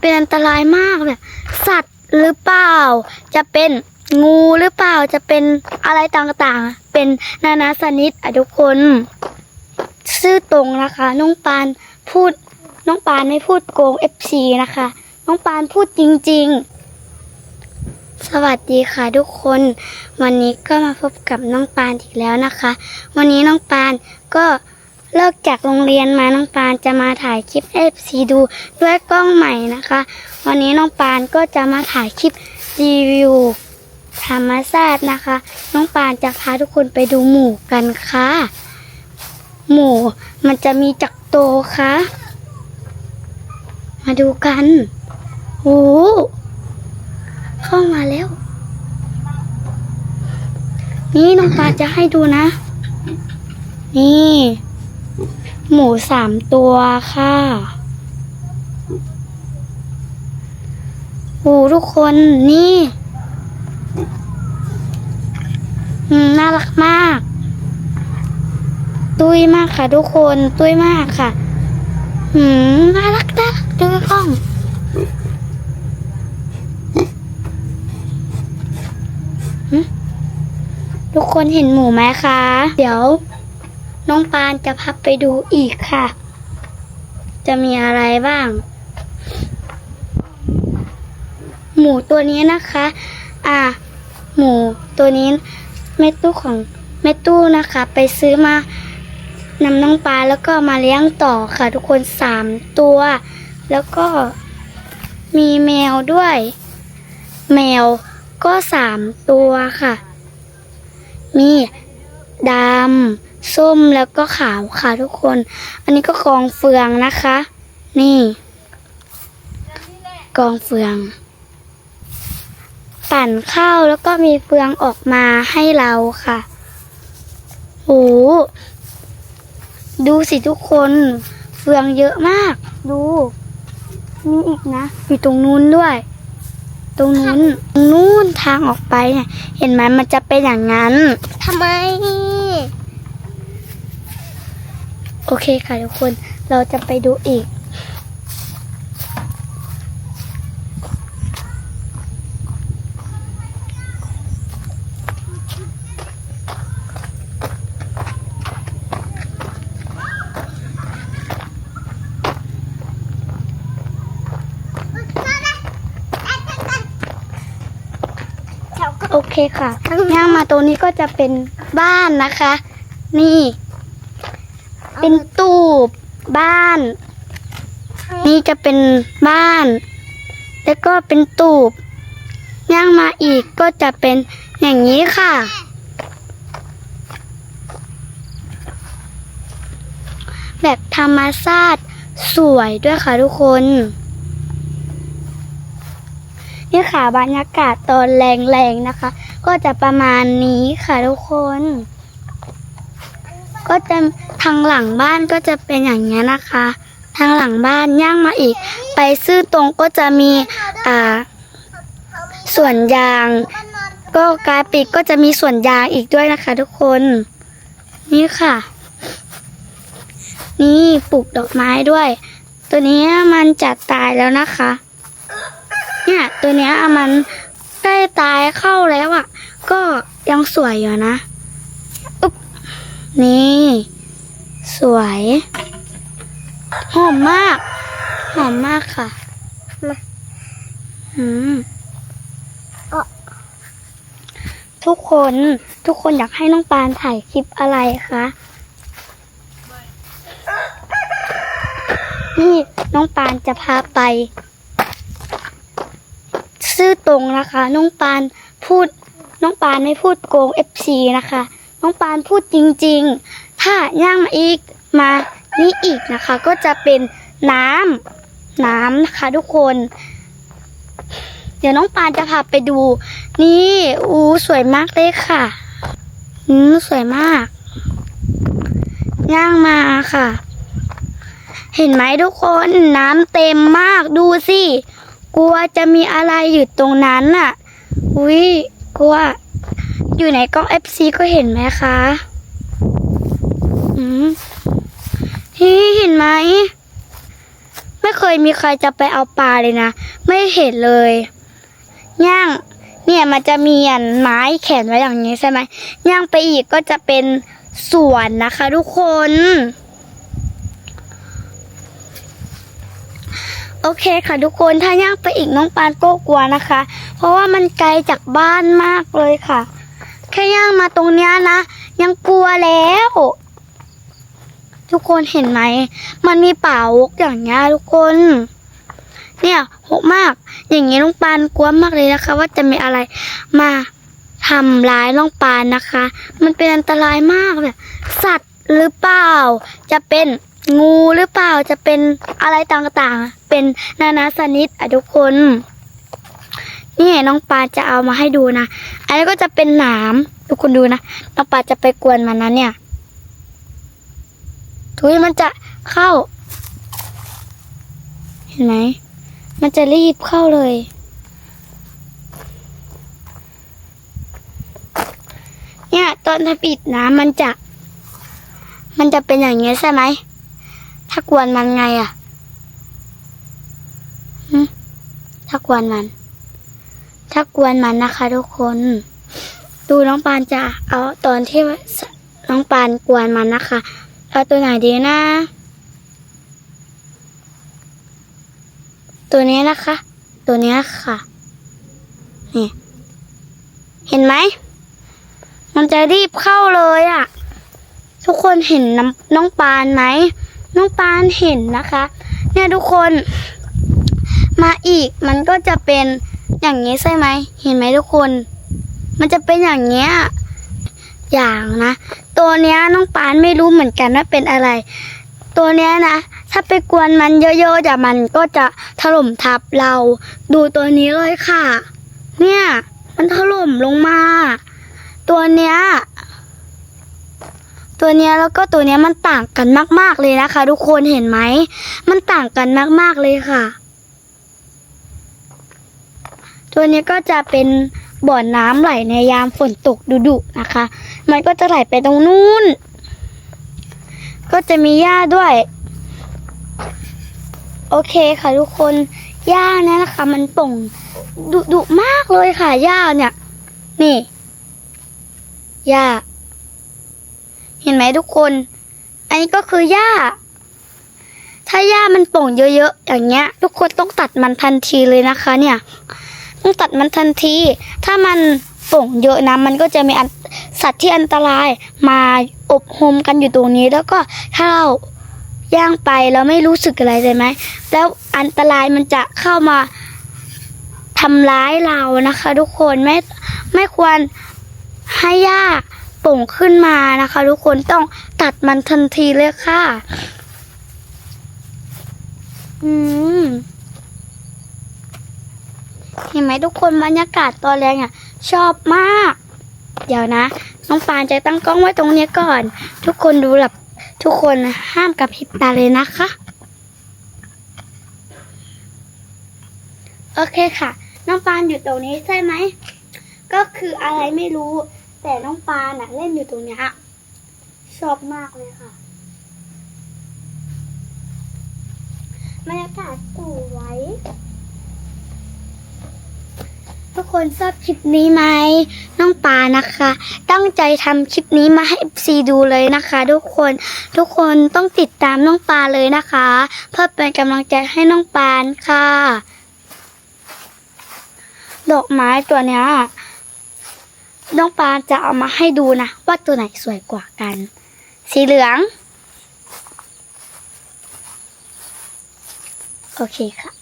เป็นอันตรายมากแบบสัตว์หรือเปล่า จะเป็นงูหรือเปล่าจะเป็นอะไรต่างๆ เป็นนานาชนิดอะทุกคนซื่อตรงนะคะ น้องปานพูดน้องปานไม่พูดโกง FC นะคะ น้องปานพูดจริง ๆ สวัสดีค่ะทุกคน วันนี้ก็มาพบกับน้องปานอีกแล้วนะคะ วันนี้น้องปานก็ เลิกจากโรงเรียนมาน้องปานจะมาถ่ายคลิปให้ FC ดูด้วยกล้องใหม่นะคะ วันนี้น้องปานก็จะมาถ่ายคลิปรีวิวธรรมชาตินะคะ น้องปานจะพาทุกคนไปดูหมูกันค่ะ หมูมันจะมีจักโตคะมาดูกันโอ้เข้ามาแล้ว นี่น้องปลาจะให้ดูนะ นี่ หมูสามตัวค่ะโอ้ทุกคนนี่อืมน่ารักมาก ตุ้ยมากค่ะ ทุกคนตุ้ยมากค่ะหืมน่ารักน่ารักดูกล้อง ทุกคนเห็นหมูไหมคะ เดี๋ยว น้องปานจะพับไปดูอีกค่ะ จะมีอะไรบ้าง หมูตัวนี้นะคะ อะหมูตัวนี้แม่ตู้ของแม่ตู้นะคะ ไปซื้อมานำน้องปลาแล้วก็มาเลี้ยงต่อค่ะ ทุกคนสามตัว แล้วก็มีแมวด้วย แมวก็สามตัวค่ะ มีดำ ส้มแล้วก็ขาวค่ะทุกคน อันนี้ก็กองเฟืองนะคะ นี่ กองเฟือง ปั่นข้าวแล้วก็มีเฟืองออกมาให้เราค่ะโอ้ดูสิทุกคนเฟืองเยอะมาก ดูมีอีกนะ อยู่ตรงนู้นด้วย ตรงนู้นนู้นทางออกไปเนี่ยเห็นไหมมันจะเป็นอย่างนั้นทำไม โอเคค่ะทุกคนเราจะไปดูอีก โอเคค่ะย่างมาตรงนี้ก็จะเป็นบ้านนะคะ นี่ เป็นตูบบ้าน นี่จะเป็นบ้าน แล้วก็เป็นตูบย่างมาอีกก็จะเป็นอย่างนี้ค่ะ แบบธรรมชาติสวยด้วยค่ะทุกคน นี่ค่ะบรรยากาศตอนแรงๆนะคะ ก็จะประมาณนี้ค่ะทุกคน ก็จะทางหลังบ้านก็จะเป็นอย่างนี้ยนะคะ ทางหลังบ้านย่างมาอีก ไปซื่อตรงก็จะมีอ่าส่วนยาง ก็กาปิกก็จะมีส่วนยางอีกด้วยนะคะ ทุกคน นี่ค่ะ นี่ปลูกดอกไม้ด้วย ตัวนี้มันจะตายแล้วนะคะ เนี่ยตัวนี้มันใกล้ตายเข้าแล้วอะ่ะ ก็ยังสวยอยู่นะ นี่ สวย หอมมาก หอมมากค่ะมาอืมทุกคนทุกคนอยากให้น้องปานถ่ายคลิปอะไรคะนี่น้องปานจะพาไป ซื่อตรงนะคะ น้องปานพูด น้องปานไม่พูดโกง FC นะคะ น้องปานพูดจริง ๆ ถ้าย่างมาอีกมานี่อีกนะคะ ก็จะเป็นน้ำน้ำนะคะทุกคน เดี๋ยวน้องปานจะพาไปดู นี่อู้สวยมากเลยค่ะอืมสวยมาก ย่างมาค่ะ เห็นไหมทุกคนน้ำเต็มมากดูสิกลัวจะมีอะไรอยู่ตรงนั้นน่ะ อุ้ยกลัว อยู่ในกล้อง FC ก็เห็นไหมคะอืมที่เห็นไหม ไม่เคยมีใครจะไปเอาปลาเลยนะ ไม่เห็นเลยย่างเนี่ยมันจะมีอันไม้แขวนไว้อย่างนี้ใช่ไหมย่างไปอีกก็จะเป็นสวนนะคะ ทุกคน โอเคค่ะทุกคนถ้าย่างไปอีกน้องปานก็กลัวนะคะ เพราะว่ามันไกลจากบ้านมากเลยค่ะ ค่ย่างมาตรงเนี้ยนะ ยังกลัวแล้ว ทุกคนเห็นไหม มันมีป่าวกอย่างเงี้ยทุกคน เนี่ยหดมาก อย่างนี้น้องปานกลัวมากเลยนะคะ ว่าจะมีอะไรมาทำร้ายน้องปานนะคะ มันเป็นอันตรายมากแบบสัตว์หรือเปล่า จะเป็นงูหรือเปล่าจะเป็นอะไรต่างๆ เป็นนานาชนิดอะทุกคน นี่น้องปลาจะเอามาให้ดูนะ อันนี้ก็จะเป็นหนามทุกคนดูนะ น้องปลาจะไปกวนมันนะเนี่ย ทุยมันจะเข้า เห็นไหม มันจะรีบเข้าเลย เนี่ยตอนถ้าปิดน้ำมันจะ มันจะเป็นอย่างเงี้ยใช่ไหม ถ้ากวนมันไงอะถ้ากวนมัน ถ้ากวนมันนะคะ ทุกคน ดูน้องปานจะเอาตอนที่น้องปานกวนมันนะคะ เอาตัวไหนดีนะ ตัวนี้นะคะ ตัวนี้ค่ะนี่เห็นไหม มันจะรีบเข้าเลยอะ่ะ ทุกคนเห็นน้ำน้องปานไหม น้องปานเห็นนะคะ เนี่ยทุกคน มาอีกมันก็จะเป็น อย่างนี้ใช่ไหม เห็นไหมทุกคน มันจะเป็นอย่างเงี้ย อย่างนะ ตัวเนี้ยน้องปานไม่รู้เหมือนกันว่าเป็นอะไร ตัวเนี้ยนะ ถ้าไปกวนมันเยอะๆเดี๋ยวมันก็จะถล่มทับเรา ดูตัวนี้เลยค่ะ เนี่ย มันถล่มลงมา ตัวเนี้ย ตัวเนี้ยแล้วก็ตัวเนี้ยมันต่างกันมาก ๆเลยนะคะ ทุกคนเห็นไหม มันต่างกันมากๆเลยค่ะ ตัวนี้ก็จะเป็นบ่อน้ำไหลในยามฝนตกดุๆนะคะ มันก็จะไหลไปตรงนู้น ก็จะมีหญ้าด้วย โอเคค่ะทุกคนหญ้าเนี่ยนะคะ มันป่งดุดุมากเลยค่ะหญ้าเนี่ย นี่หญ้า เห็นไหมทุกคน อันนี้ก็คือหญ้า ถ้าหญ้ามันป่งเยอะๆอย่างเงี้ย ทุกคนต้องตัดมันทันทีเลยนะคะ เนี่ย ต้องตัดมันทันที ถ้ามันป่งเยอะนะมันก็จะมีสัตว์ที่อันตรายมาอบรมกันอยู่ตรงนี้ แล้วก็ถ้าเราย่างไปเราไม่รู้สึกอะไรเลยไหมแล้วอันตรายมันจะเข้ามาทำร้ายเรานะคะ ทุกคนไม่ไม่ควรให้หญ้าป่งขึ้นมานะคะ ทุกคนต้องตัดมันทันทีเลยค่ะ อืม เห็นไหมทุกคนบรรยากาศตอนแรงอะ ชอบมาก เดี๋ยวนะ น้องปานจะตั้งกล้องไว้ตรงนี้ก่อน ทุกคนดูหลับทุกคนห้ามกับพริบตาเลยนะคะ โอเคค่ะ น้องปานอยู่ตรงนี้ใช่ไหม ก็คืออะไรไม่รู้ แต่น้องปานอะ เล่นอยู่ตรงนี้ชอบมากเลยค่ะบรรยากาศสวย ทุกคนชอบคลิปนี้ไหมน้องปานะคะ ตั้งใจทำคลิปนี้มาให้ FC ดูเลยนะคะ ทุกคนทุกคนต้องติดตามน้องปาเลยนะคะ เพื่อเป็นกำลังใจให้น้องปานค่ะ ดอกไม้ตัวเนี้ยน้องปานจะเอามาให้ดูนะว่าตัวไหนสวยกว่ากัน สีเหลือง โอเคค่ะ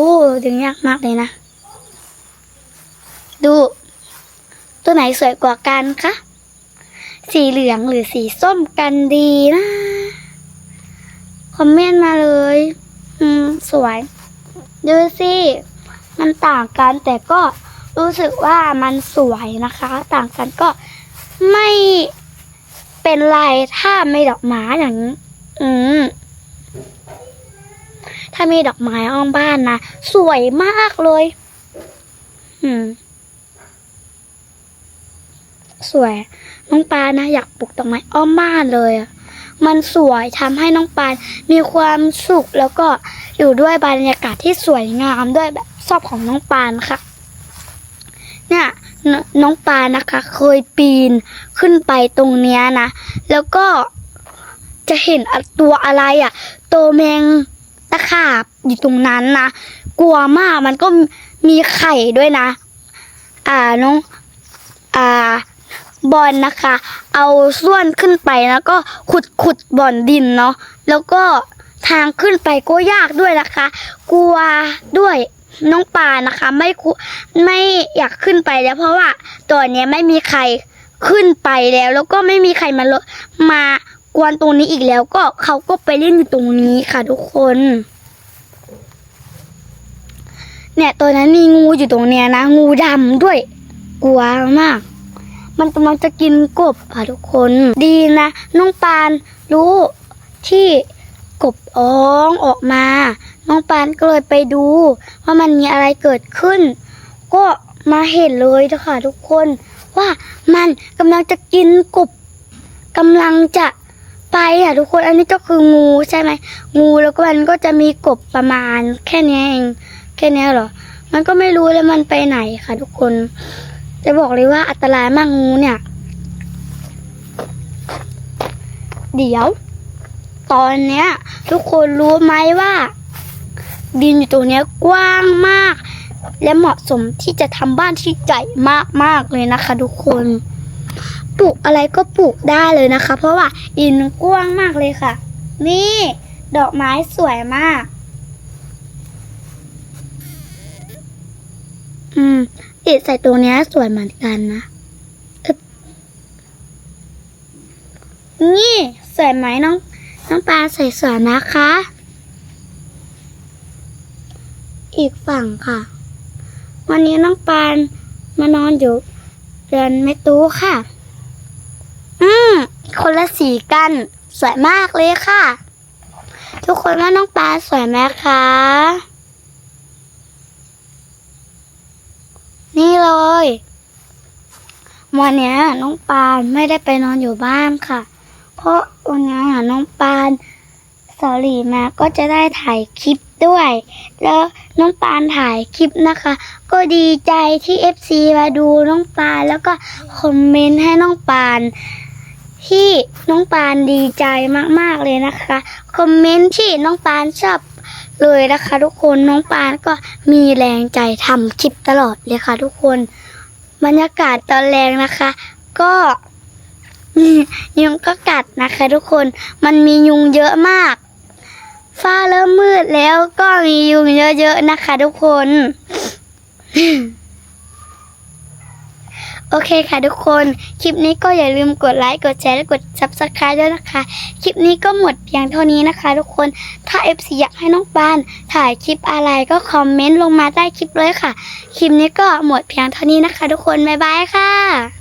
อ้ดึงยากมากเลยนะ ดู ตัวไหนสวยกว่ากันคะ สีเหลืองหรือสีส้มกันดีนะ คอมเมนต์มาเลย อืม สวย ดูสิ มันต่างกันแต่ก็รู้สึกว่ามันสวยนะคะ ต่างกันก็ไม่เป็นไรถ้าไม่ดอกไม้อย่างนี้อืม ถ้ามีดอกไม้อ้อมบ้านนะ สวยมากเลยอืม สวย น้องปานะ อยากปลูกดอกไม้อ้อมบ้านเลยอะมันสวยทำให้น้องปานมีความสุขแล้วก็อยู่ด้วยบรรยากาศที่สวยงามด้วยแบบชอบของน้องปานค่ะ เนี่ยนน้องปานนะคะ เคยปีนขึ้นไปตรงเนี้ยนะ แล้วก็จะเห็นตัวอะไรอะ่ะ ตัวแมง ตะขาบอยู่ตรงนั้นนะกลัวมากมันก็มีไข่ด้วยนะ อ่าน้องอ่าบอลนะคะ เอาส่วนขึ้นไปแล้วก็ขุดขุดบ่อนดินเนาะแล้วก็ทางขึ้นไปก็ยากด้วยนะคะ กลัวด้วยน้องปานะคะ ไม่ไม่อยากขึ้นไปแล้ว เพราะว่าตัวนี้ไม่มีใครขึ้นไปแล้ว แล้วก็ไม่มีใครมามา กวนตรงนี้อีกแล้วก็เขาก็ไปเล่นอยู่ตรงนี้ค่ะทุกคน เนี่ยตัวนั้นมีงูอยู่ตรงเนี้ยนะงูดำด้วย กลัวมาก มันกำลังจะกินกบค่ะทุกคน ดีนะน้องปานรู้ที่กบอ้องออกมา น้องปานก็เลยไปดู ว่ามันมีอะไรเกิดขึ้น ก็มาเห็นเลยนะคะทุกคน ว่ามันกำลังจะกินกบกำลังจะ ไปอะทุกคนอันนี้ก็คืองูใช่ไหมงูแล้วก็มันก็จะมีกบประมาณ แค่นี้เองแค่นี้เหรอ มันก็ไม่รู้แล้วมันไปไหนค่ะ ทุกคน จะบอกเลยว่าอันตรายมากงูเนี่ย เดี๋ยว ตอนเนี้ย ทุกคนรู้ไหมว่า ดินอยู่ตรงเนี้ยกว้างมาก และเหมาะสมที่จะทำบ้านที่ใหญ่มากๆเลยนะคะ ทุกคน ปลูกอะไรก็ปลูกได้เลยนะคะ เพราะว่าดินกว้างมากเลยค่ะ นี่ ดอกไม้สวยมาก อืมติดใส่ตรงนี้สวยเหมือนกันนะนี่สวยไหมน้องน้องปลาใส่สวยนะคะ อีกฝั่งค่ะ วันนี้น้องปานมานอนอยู่เรือนแม่ตู้ค่ะ คนละสีกัน สวยมากเลยค่ะ ทุกคนว่าน้องปลาสวยไหมคะ นี่เลยวันนี้น้องปานไม่ได้ไปนอนอยู่บ้านค่ะ เพราะวันนี้น้องปานสอรี่มาก็จะได้ถ่ายคลิปด้วย แล้วน้องปานถ่ายคลิปนะคะ ก็ดีใจที่ FC มาดูน้องปานแล้วก็คอมเมนต์ให้น้องปาน ที่น้องปานดีใจมากๆเลยนะคะ คอมเมนต์ที่น้องปานชอบเลยนะคะ ทุกคนน้องปานก็มีแรงใจทำคลิปตลอดเลยค่ะ ทุกคนบรรยากาศตอนแรงนะคะ ก็ยุงก็กัดนะคะ ทุกคนมันมียุงเยอะมาก ฟ้าเริ่มมืดแล้วก็มียุงเยอะๆนะคะ ทุกคน โอเคค่ะทุกคน คลิปนี้ก็อย่าลืมกดไลค์ กดแชร์ และกด subscribe ด้วยนะคะ คลิปนี้ก็หมดเพียงเท่านี้นะคะ ทุกคน ถ้า FC อยากให้น้องปานถ่ายคลิปอะไรก็คอมเมนต์ลงมาใต้คลิปเลยค่ะ คลิปนี้ก็หมดเพียงเท่านี้นะคะ ทุกคน บ๊ายบายค่ะ